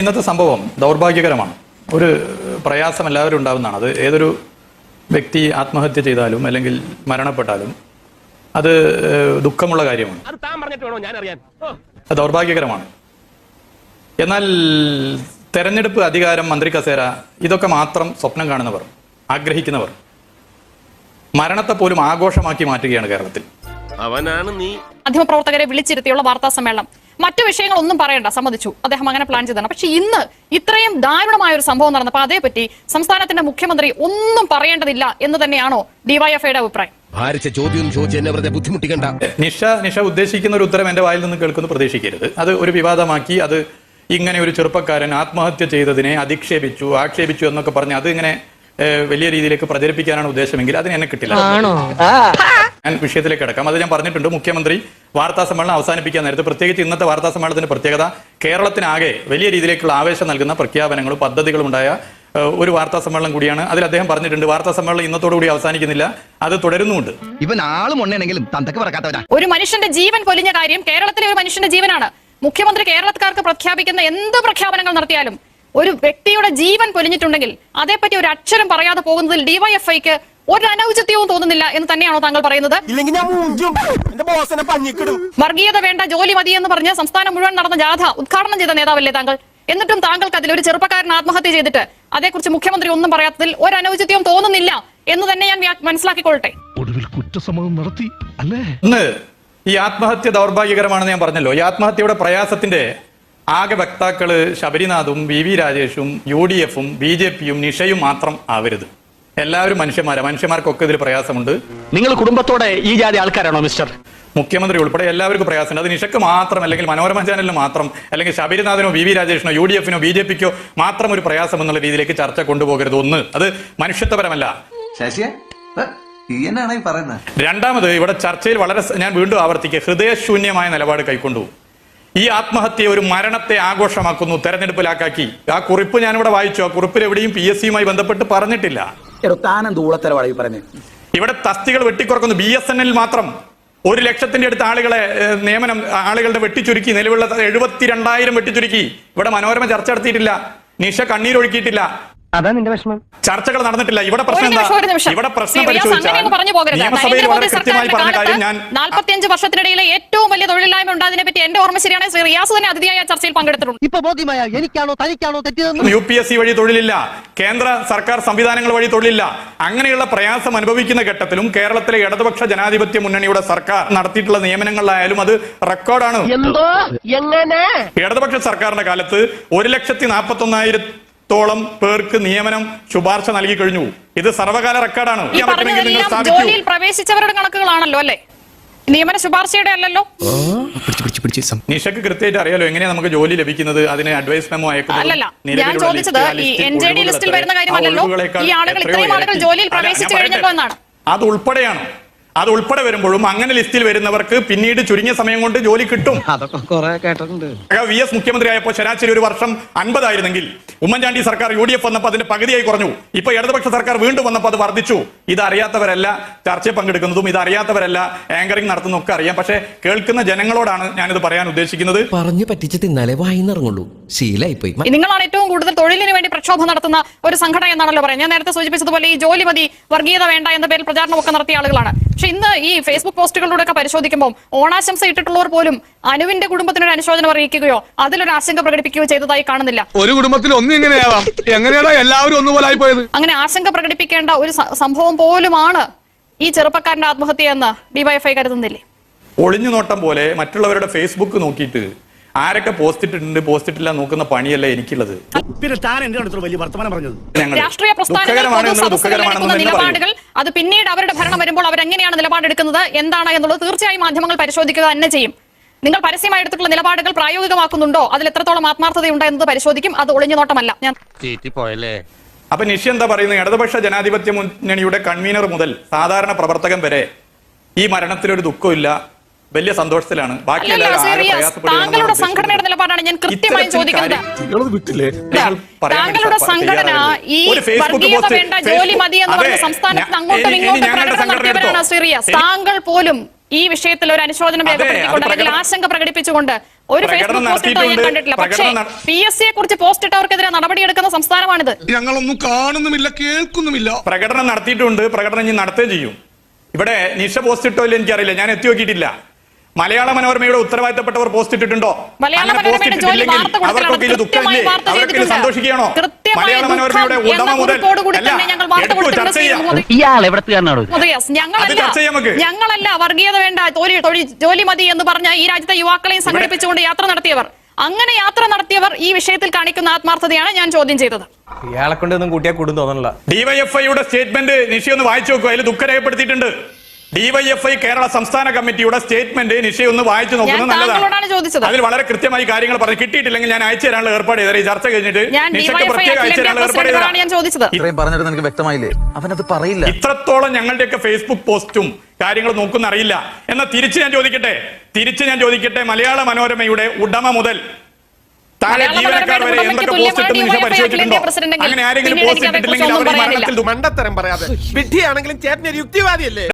ഇന്നത്തെ സംഭവം ദൗർഭാഗ്യകരമാണ്. ഒരു പ്രയാസം എല്ലാവരും ഉണ്ടാകുന്നതാണ് അത് ഏതൊരു വ്യക്തി ആത്മഹത്യ ചെയ്താലും അല്ലെങ്കിൽ മരണപ്പെട്ടാലും അത് ദുഃഖമുള്ള കാര്യമാണ്. അത് താൻ പറഞ്ഞിട്ട് വേണോ ഞാൻ അറിയാൻ അത് ദൗർഭാഗ്യകരമാണ്. എന്നാൽ തെരഞ്ഞെടുപ്പ് അധികാരം മന്ത്രി കസേര ഇതൊക്കെ മാത്രം സ്വപ്നം കാണുന്നവർ ആഗ്രഹിക്കുന്നവർ മരണത്തെ പോലും ആഘോഷമാക്കി മാറ്റുകയാണ് കേരളത്തിൽ. അവനാണ് നീ. മാധ്യമപ്രവർത്തകരെ വിളിച്ചിരുത്തിയുള്ള വാർത്താ സമ്മേളനം. മറ്റു വിഷയങ്ങളൊന്നും പറയണ്ട സമ്മതിച്ചു. അദ്ദേഹം അങ്ങനെ പ്ലാൻ ചെയ്തതാണ്. പക്ഷെ ഇന്ന് ഇത്രയും ദാരുണമായ ഒരു സംഭവം നടന്നപ്പോൾ അതേപറ്റി സംസ്ഥാനത്തിന്റെ മുഖ്യമന്ത്രി ഒന്നും പറയേണ്ടതില്ല എന്ന് തന്നെയാണോ ഡിവൈഎഫ്ഐയുടെ അഭിപ്രായം? ഭാരിച്ച ചോദ്യം ചോദിച്ച് എന്നെ വെറുതെ ബുദ്ധിമുട്ടിക്കണ്ട. നിഷ നിഷ ഉദ്ദേശിക്കുന്ന ഒരു ഉത്തരം എന്റെ വായിൽ നിന്ന് കേൾക്കുന്നു പ്രതീക്ഷിക്കരുത്. അത് ഒരു വിവാദമാക്കി അത് ഇങ്ങനെ ഒരു ചെറുപ്പക്കാരൻ ആത്മഹത്യ ചെയ്തതിനെ അധിക്ഷേപിച്ചു ആക്ഷേപിച്ചു എന്നൊക്കെ പറഞ്ഞ് അത് ഇങ്ങനെ വലിയ രീതിയിലേക്ക് പ്രചരിപ്പിക്കാനാണ് ഉദ്ദേശമെങ്കിൽ അതിന് എന്നെ കിട്ടില്ല. ഞാൻ വിഷയത്തിലേക്ക് കിടക്കാം. അത് ഞാൻ പറഞ്ഞിട്ടുണ്ട്. മുഖ്യമന്ത്രി വാർത്താ സമ്മേളനം അവസാനിപ്പിക്കാൻ നേരത്തെ പ്രത്യേകിച്ച് ഇന്നത്തെ വാർത്താ സമ്മേളനത്തിന്റെ പ്രത്യേകത കേരളത്തിനാകെ വലിയ രീതിയിലേക്കുള്ള ആവേശം നൽകുന്ന പ്രഖ്യാപനങ്ങളും പദ്ധതികളും ഉണ്ടായ ഒരു വാർത്താ സമ്മേളനം കൂടിയാണ്. അതിൽ അദ്ദേഹം പറഞ്ഞിട്ടുണ്ട് വാർത്താ സമ്മേളനം ഇന്നത്തോടു കൂടി അവസാനിക്കുന്നില്ല. അത് തുടരുന്നുണ്ട് ഇവൻ ആളും ഉണ്ണയാണെങ്കിലും തന്തക്ക് പറക്കാത്തവനാ. ഒരു മനുഷ്യന്റെ ജീവൻ പൊലിഞ്ഞ കാര്യം കേരളത്തിലെ ഒരു മനുഷ്യന്റെ ജീവനാണ്. മുഖ്യമന്ത്രി കേരളക്കാർക്ക് പ്രഖ്യാപിക്കുന്ന എന്ത് പ്രഖ്യാപനങ്ങൾ നടത്തിയാലും ഒരു വ്യക്തിയുടെ ജീവൻ പൊലിഞ്ഞിട്ടുണ്ടെങ്കിൽ അതേപ്പറ്റി ഒരു അക്ഷരം പറയാതെ പോകുന്നതിൽ ഡിവൈഎഫ്ഐക്ക് ഒരു അനൗചിത്യവും തോന്നുന്നില്ല എന്ന് തന്നെയാണോ താങ്കൾ പറയുന്നത്? വർഗീയത വേണ്ട ജോലി മതി എന്ന് പറഞ്ഞ് സംസ്ഥാനം മുഴുവൻ നടന്ന ജാഥ ഉദ്ഘാടനം ചെയ്ത നേതാവല്ലേ താങ്കൾ? എന്നിട്ടും താങ്കൾക്ക് അതിൽ ഒരു ചെറുപ്പക്കാരൻ ആത്മഹത്യ ചെയ്തിട്ട് അതേക്കുറിച്ച് മുഖ്യമന്ത്രി ഒന്നും പറയാത്തതിൽ ഒരു അനൗചിത്യവും തോന്നുന്നില്ല എന്ന് തന്നെ ഞാൻ മനസ്സിലാക്കിക്കൊള്ളട്ടെ. ഒടുവിൽ കുറ്റസമ്മതം നടത്തി അല്ലേ? ഈ ആത്മഹത്യ ദൗർഭാഗ്യകരമാണെന്ന് ഞാൻ പറഞ്ഞല്ലോ. ഈ ആത്മഹത്യയുടെ പ്രയാസത്തിന്റെ ആകെ വക്താക്കൾ ശബരിനാഥും വി വി രാജേഷും യു ഡി എഫും ബി ജെ പിയും നിഷയും മാത്രം ആവരുത്. എല്ലാവരും മനുഷ്യന്മാരാണ് മനുഷ്യന്മാർക്കൊക്കെ ഇതിൽ പ്രയാസമുണ്ട്. നിങ്ങൾ കുടുംബത്തോടെ ഈ ജാതി ആൾക്കാരാണോ മിസ്റ്റർ? മുഖ്യമന്ത്രി ഉൾപ്പെടെ എല്ലാവർക്കും പ്രയാസമുണ്ട്. അത് നിഷയ്ക്ക് മാത്രം അല്ലെങ്കിൽ മനോരമ ചാനലിന് മാത്രം അല്ലെങ്കിൽ ശബരിനാഥനോ വി വി രാജേഷിനോ യു ഡി എഫിനോ ബി ജെ പിക്കോ മാത്രം ഒരു പ്രയാസം എന്നുള്ള രീതിയിലേക്ക് ചർച്ച കൊണ്ടുപോകരുത്. ഒന്ന് അത് മനുഷ്യത്വപരമല്ല. ശശിയെ? ഈ എന്നാണ് പറയുന്നത്? രണ്ടാമത് ഇവിടെ ചർച്ചയിൽ വളരെ ഞാൻ വീണ്ടും ആവർത്തിക്കുക ഹൃദയശൂന്യമായ നിലപാട് കൈക്കൊണ്ടു. ഈ ആത്മഹത്യ ഒരു മരണത്തെ ആഘോഷമാക്കുന്നു തെരഞ്ഞെടുപ്പിലാക്കി ആ കുറിപ്പ് ഞാനിവിടെ വായിച്ചു. ആ കുറിപ്പിൽ എവിടെയും പി എസ് സിയുമായി ബന്ധപ്പെട്ട് പറഞ്ഞിട്ടില്ല. ഇവിടെ തസ്തികൾ വെട്ടിക്കുറക്കുന്നു. ബി എസ് എൻ എൽ മാത്രം. ഒരു ലക്ഷത്തിന്റെ അടുത്ത് ആളുകളെ നിയമനം ആളുകളുടെ വെട്ടിച്ചുരുക്കി. നിലവിലുള്ള എഴുപത്തിരണ്ടായിരം വെട്ടിച്ചുരുക്കി. ഇവിടെ മനോരമ ചർച്ച നടത്തിയിട്ടില്ല. നിഷ കണ്ണീരൊഴുക്കിയിട്ടില്ല അതാ നിന്റെ വിഷമം. ചർച്ചകൾ നടന്നിട്ടില്ല. ഇവിടെ പ്രശ്നം ഇവിടെ പ്രശ്നം പോകരുത്. നിയമസഭയിൽ വളരെ കൃത്യമായി പറഞ്ഞ കാര്യം ഞാൻ നാൽപ്പത്തിയഞ്ച് വർഷത്തിനിടയിലെ ഏറ്റവും വലിയ അതിനെപ്പറ്റി പറ്റി എന്റെ ഓർമ്മ ശരിയാണെങ്കിൽ ശ്രീ റിയാസ് തന്നെ അതിഥിയായ ചർച്ചയിൽ പങ്കെടുത്തിട്ടുണ്ട്. ഇപ്പൊ ബോധ്യമായ? എനിക്കാണോ തനിക്കാണോ തെറ്റിയതെന്ന്? യു പി എസ് സി വഴി തൊഴിലില്ല. കേന്ദ്ര സർക്കാർ സംവിധാനങ്ങൾ വഴി തൊഴിലില്ല. അങ്ങനെയുള്ള പ്രയാസം അനുഭവിക്കുന്ന ഘട്ടത്തിലും കേരളത്തിലെ ഇടതുപക്ഷ ജനാധിപത്യ മുന്നണിയുടെ സർക്കാർ നടത്തിയിട്ടുള്ള നിയമനങ്ങളിലായാലും അത് റെക്കോർഡാണ്. എന്തോ? എങ്ങനെ? ഇടതുപക്ഷ സർക്കാരിന്റെ കാലത്ത് ഒരു ലക്ഷത്തി നാൽപ്പത്തി ഒന്നായിരത്തോളം പേർക്ക് നിയമനം ശുപാർശ നൽകി കഴിഞ്ഞു. ഇത് സർവകാല റെക്കോർഡാണ്. ഈ ചെയ്യാൻ നിങ്ങൾ പറഞ്ഞതെല്ലാം ജോലിയിൽ പ്രവേശിച്ചവരുടെ കണക്കുകളാണല്ലോ അല്ലേ? നിയമന ശുപാർശയുടെ അല്ലല്ലോ? നിഷക്ക് കൃത്യമായിട്ട് അറിയാലോ എങ്ങനെയാ നമുക്ക് ജോലി ലഭിക്കുന്നത്? അതിന് അഡ്വൈസ് മെമ്മോ അയക്കുന്നത് അല്ലല്ല ഞാൻ ചോദിച്ചത് ഈ എൻ ജെ ഡി ലിസ്റ്റിൽ വരുന്ന കാര്യമല്ലല്ലോ. ഈ ആളുകൾ ഇത്രയും ആളുകൾ ജോലിയിൽ പ്രവേശിച്ചു. കഴിഞ്ഞല്ലോ എന്നാണ് അത് ഉൾപ്പെടെയാണ്? അത് ഉൾപ്പെടെ വരുമ്പോഴും അങ്ങനെ ലിസ്റ്റിൽ വരുന്നവർക്ക് പിന്നീട് ചുരുങ്ങിയ സമയം കൊണ്ട് ജോലി കിട്ടും. അതൊക്കെ കൊറേ കേട്ടിട്ടുണ്ട്. വി എസ് മുഖ്യമന്ത്രി ആയപ്പോൾ ശരാശരി ഒരു വർഷം അൻപതായിരുന്നെങ്കിൽ ഉമ്മൻചാണ്ടി സർക്കാർ യു ഡി എഫ് വന്നപ്പോൾ അതിന്റെ പകുതിയായി കുറഞ്ഞു. ഇപ്പൊ ഇടതുപക്ഷ സർക്കാർ വീണ്ടും വന്നപ്പോൾ അത് വർദ്ധിച്ചു. ഇത് അറിയാത്തവരല്ല ചർച്ചയിൽ പങ്കെടുക്കുന്നതും ഇത് അറിയാത്തവരല്ല ആങ്കറിംഗ് നടത്തുന്നതും ഒക്കെ അറിയാം. പക്ഷേ കേൾക്കുന്ന ജനങ്ങളോടാണ് ഞാനിത് പറയാൻ ഉദ്ദേശിക്കുന്നത്. പറഞ്ഞു പറ്റിച്ച് തിന്നാലേ വായിന്നിറങ്ങുള്ളൂ ശീലായിപ്പോയി. നിങ്ങളാണ് ഏറ്റവും കൂടുതൽ തൊഴിലിന് വേണ്ടി പ്രക്ഷോഭം നടത്തുന്ന ഒരു സംഘടന എന്നാണല്ലോ പറയുന്നത്. ഞാൻ നേരത്തെ സൂചിപ്പിച്ചതുപോലെ ഈ ജോലി മതി വർഗീയത വേണ്ട എന്ന പേരിൽ പ്രചാരണമൊക്കെ നടത്തിയ ആളുകളാണ്. പക്ഷെ ഇന്ന് ഈ ഫേസ്ബുക്ക് പോസ്റ്റുകളിലൂടെ ഒക്കെ പരിശോധിക്കുമ്പോൾ ഓണാശംസ ഇട്ടിട്ടുള്ളവർ പോലും അനുവിന്റെ കുടുംബത്തിന് ഒരു അനുശോചനം അറിയിക്കുകയോ അതിലൊരു ആശങ്ക പ്രകടിപ്പിക്കുകയോ ചെയ്തതായി കാണുന്നില്ല. ഒരു കുടുംബത്തിൽ ഒന്നും ഇങ്ങനെയാവാം എങ്ങനെയാടാ എല്ലാവരും ഒന്നുപോലെ പോയത് അങ്ങനെ ആശങ്ക പ്രകടിപ്പിക്കേണ്ട ഒരു സംഭവം പോലുമാണ് ഈ ചെറുപ്പക്കാരന്റെ ആത്മഹത്യ എന്ന് ഡിവൈഎഫ്ഐ കരുതുന്നില്ലേ? ഒളിഞ്ഞു നോട്ടം പോലെ മറ്റുള്ളവരുടെ ഫേസ്ബുക്ക് നോക്കിയിട്ട് ആരൊക്കെ പോസ്റ്റ് ഇട്ടിട്ടുണ്ട് പോസ്റ്റ് ഇട്ടില്ല നോക്കുന്ന പണിയല്ല എനിക്കുള്ളത്. പിന്നെ താൻ എന്തിനാണ് വലിയ വർത്തമാനം പറഞ്ഞത്? രാഷ്ട്രീയ പ്രസ്ഥാനങ്ങൾ. നിലപാടുകൾ അത് പിന്നീട് അവരുടെ ഭരണം വരുമ്പോൾ അവരെങ്ങനെയാണ് നിലപാടെടുക്കുന്നത് എന്താണ് എന്നുള്ളത് തീർച്ചയായും മാധ്യമങ്ങൾ പരിശോധിക്കുക തന്നെ ചെയ്യും. നിങ്ങൾ പരസ്യമായി എടുത്തിട്ടുള്ള നിലപാടുകൾ പ്രായോഗികമാക്കുന്നുണ്ടോ? അതിൽ എത്രത്തോളം ആത്മാർത്ഥതയുണ്ട് എന്നത് പരിശോധിക്കും അത് ഒളിഞ്ഞു നോട്ടമല്ല. ഞാൻ പോയല്ലേ അപ്പൊ നിഷി എന്താ പറയുന്നത്? ഇടതുപക്ഷ ജനാധിപത്യ മുന്നണിയുടെ കൺവീനർ മുതൽ സാധാരണ പ്രവർത്തകൻ വരെ ഈ മരണത്തിലൊരു ദുഃഖമില്ല വലിയ സന്തോഷത്തിലാണ്. ബാക്കി താങ്കളുടെ സംഘടനയുടെ നിലപാടാണ് ഞാൻ കൃത്യമായി ചോദിക്കുന്നത്. താങ്കളുടെ സംഘടന ഈ ഒരു ഫേസ്ബുക്ക് വർഗീയത പോസ്റ്റ് വേണ്ട ജോലി മതി എന്ന് പറഞ്ഞ സംസ്ഥാനത്ത് അങ്ങോട്ടും ഇങ്ങോട്ടും പ്രകടനം നടത്തിയവരാണ്? താങ്കൾ പോലും ഈ വിഷയത്തിൽ ഒരു അനുശോചനം രേഖപ്പെടുത്തിക്കൊണ്ട് അല്ലെങ്കിൽ ആശങ്ക പ്രകടിപ്പിച്ചുകൊണ്ട് ഒരു ഫേസ്ബുക്ക് പോസ്റ്റ് ഇട്ടോ ഞാൻ കണ്ടിട്ടില്ല. പക്ഷേ പി എസ് സിയെ കുറിച്ച് പോസ്റ്റ് ഇട്ടവർക്കെതിരെ നടപടിയെടുക്കുന്ന സംസ്ഥാനമാണിത്. ഞങ്ങളൊന്നും കാണുന്നുമില്ല കേൾക്കുന്നുമില്ല. പ്രകടനം നടത്തിയിട്ടുണ്ട്. പ്രകടനം ഇനി നടത്തുകയും ചെയ്യും. ഇവിടെ നിഷ പോസ്റ്റ് ഇട്ടോ ഇല്ല എനിക്കറിയില്ല. ഞാൻ എത്തി നോക്കിയിട്ടില്ല. മലയാള മനോരമയുടെ ഉത്തരവാദിത്തപ്പെട്ടവർ പോസ്റ്റ് ഇട്ടിട്ടുണ്ടോ? മലയാള അങ്ങനെ പോസ്റ്റ് മനോരമയുടെ ജോലി ഇട്ടിട്ടില്ലെങ്കിൽ വാർത്ത കൊടുക്കലാണ്. അവർക്കൊക്കെ ഇത് ദുഃഖമില്ലേ വാർത്ത അവരൊക്കെ ഇത് സന്തോഷിക്കുകയാണോ? മലയാള മനോരമയുടെ ഉടമ മുതൽ ചർച്ച ചെയ്യാം. ഞങ്ങളല്ല വർഗീയത വേണ്ട ജോലി മതി എന്ന് പറഞ്ഞ ഈ രാജ്യത്തെ യുവാക്കളെയും സംഘടിപ്പിച്ചുകൊണ്ട് യാത്ര നടത്തിയവർ. അങ്ങനെ യാത്ര നടത്തിയവർ ഈ വിഷയത്തിൽ കാണിക്കുന്ന ആത്മാർത്ഥതയാണ് ഞാൻ ചോദ്യം ചെയ്തത്. ഇയാളെ കൊണ്ട് ഒന്നും കൂട്ടിയാൽ കൂടും തോന്നണില്ല. ഡിവൈഎഫ്ഐയുടെ സ്റ്റേറ്റ്മെന്റ് നിഷി ഒന്ന് വായിച്ചു നോക്കുക അതിൽ ദുഃഖ രേഖപ്പെടുത്തിയിട്ടുണ്ട്. ഡിവൈഎഫ്ഐ കേരള സംസ്ഥാന കമ്മിറ്റിയുടെ സ്റ്റേറ്റ്മെന്റ് നിഷയ ഒന്ന് വായിച്ചു നോക്കുന്നത് നല്ലതാണ്. ചോദിച്ചത്. അതിൽ വളരെ കൃത്യമായി കാര്യങ്ങൾ പറഞ്ഞു. കിട്ടിയിട്ടില്ലെങ്കിൽ ഞാൻ അയച്ചു തരാനുള്ള ഏർപ്പാട് ചെയ്തത് ഈ ചർച്ച കഴിഞ്ഞിട്ട് ഞാൻ നിഷയ്ക്ക് ഡിവൈഎഫ്ഐ പ്രത്യേകം അയച്ചു തരാനുള്ള ഏർപ്പാട് ഞാൻ ചോദിച്ചത്. ഇത്രയും പറഞ്ഞിട്ട് നിനക്ക് വ്യക്തമായില്ലേ? അവനത് പറയില്ല. ഇത്രത്തോളം ഞങ്ങളുടെയൊക്കെ ഫേസ്ബുക്ക് പോസ്റ്റും കാര്യങ്ങൾ നോക്കുന്ന അറിയില്ല. എന്നാൽ തിരിച്ച് ഞാൻ ചോദിക്കട്ടെ? തിരിച്ച് ഞാൻ ചോദിക്കട്ടെ? മലയാള മനോരമയുടെ ഉടമ മുതൽ താഴെ ജീവനക്കാർ വരെ മനോരമയുടെ എന്തൊക്കെ ഉടമയ്ക്ക് പോസ്റ്റ് ഇട്ടെന്ന് നിഷ പരിശോധിച്ചിട്ടുണ്ടോ? അങ്ങനെ ആരെങ്കിലും പോസ്റ്റ് ഇട്ടിട്ടില്ലെങ്കിൽ അവർ മരണത്തിൽ മണ്ടത്തരം പറയാതെ. വിഡ്ഢിയാണെങ്കിലും ചേട്ടൻ ഒരു യുക്തിവാദിയല്ലേ?